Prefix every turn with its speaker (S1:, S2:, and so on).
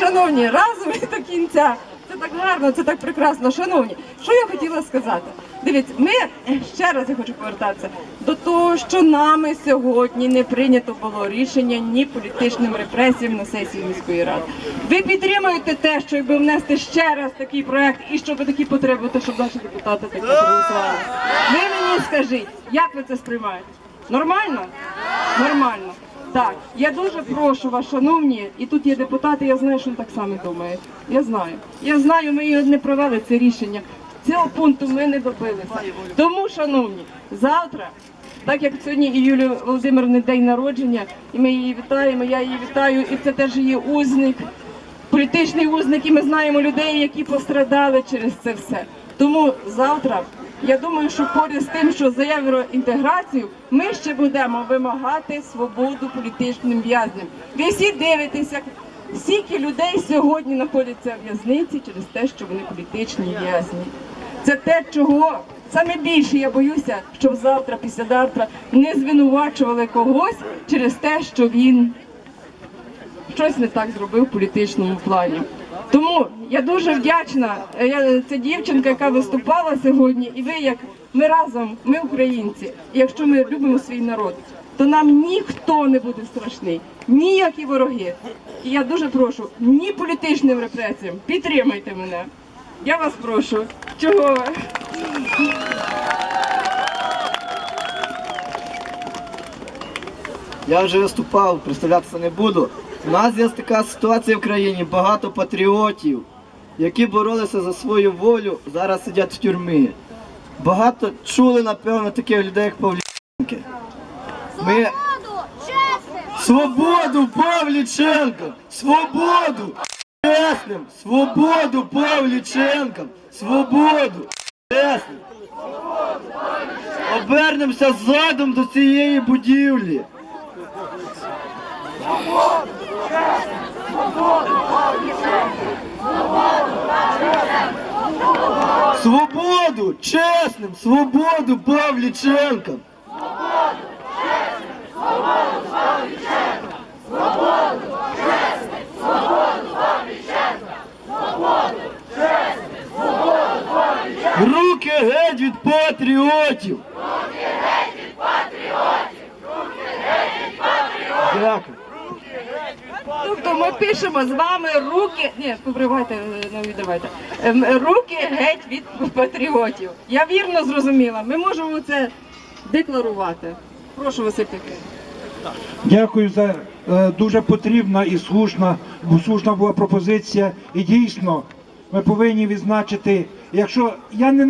S1: шановні, разом і до кінця. Це так гарно, це так прекрасно. Шановні, що я хотіла сказати? Дивіться, ми е, ще раз я хочу повертатися до того, що нами сьогодні не прийнято було рішення ні політичним репресіям на сесії міської ради. Ви підтримуєте те, що якби внести ще раз такий проект і щоб такі потреби, то щоб наші депутати таке проголосували. Ви мені скажіть, як ви це сприймаєте? Нормально? Нормально. Так, я дуже прошу вас, шановні, і тут є депутати, я знаю, що вони так само думають. Я знаю. Я знаю, ми його не провели це рішення. Цього пункту ми не добилися. Тому, шановні, завтра, так як сьогодні і Юлії Володимирівни день народження, і ми її вітаємо, я її вітаю, і це теж її узник, політичний узник, і ми знаємо людей, які пострадали через це все. Тому завтра я думаю, що поряд з тим, що за євроінтеграцію, ми ще будемо вимагати свободу політичним в'язням. Ви всі дивитеся, скільки людей сьогодні знаходяться в в'язниці через те, що вони політичні в'язні. Це те, чого саме більше я боюся, щоб завтра, післязавтра не звинувачували когось через те, що він щось не так зробив в політичному плані. Тому я дуже вдячна. е, це дівчинка, яка виступала сьогодні, і ви, як ми разом, ми українці. І якщо ми любимо свій народ, то нам ніхто не буде страшний, ніякі вороги. І я дуже прошу, ні політичним репресіям, підтримайте мене. Я вас прошу. Чого?
S2: Я вже виступав, представлятися не буду. У нас є така ситуація в країні, багато патріотів, які боролися за свою волю, зараз сидять в тюрмі. Багато чули, напевно, таких людей, як Павліченки. Ми Свободу! Павліченко! Свободу! Чесним! Свободу Павліченкам! Свободу! Чесним! Обернемося задом до цієї будівлі. Свободу! Чесним! Свободу Павліченкам! Руки геть від патріотів! Руки геть від патріотів! Руки геть від патріотів! Дякую.
S1: Тобто ми пишемо з вами руки. Ні, побривайте, не віддавайте. Ем, Руки геть від патріотів. Я вірно зрозуміла. Ми можемо це декларувати. Прошу Василь Петрович.
S3: Дякую за е, дуже потрібна і слушна, слушна була пропозиція. І дійсно, ми повинні відзначити, якщо я не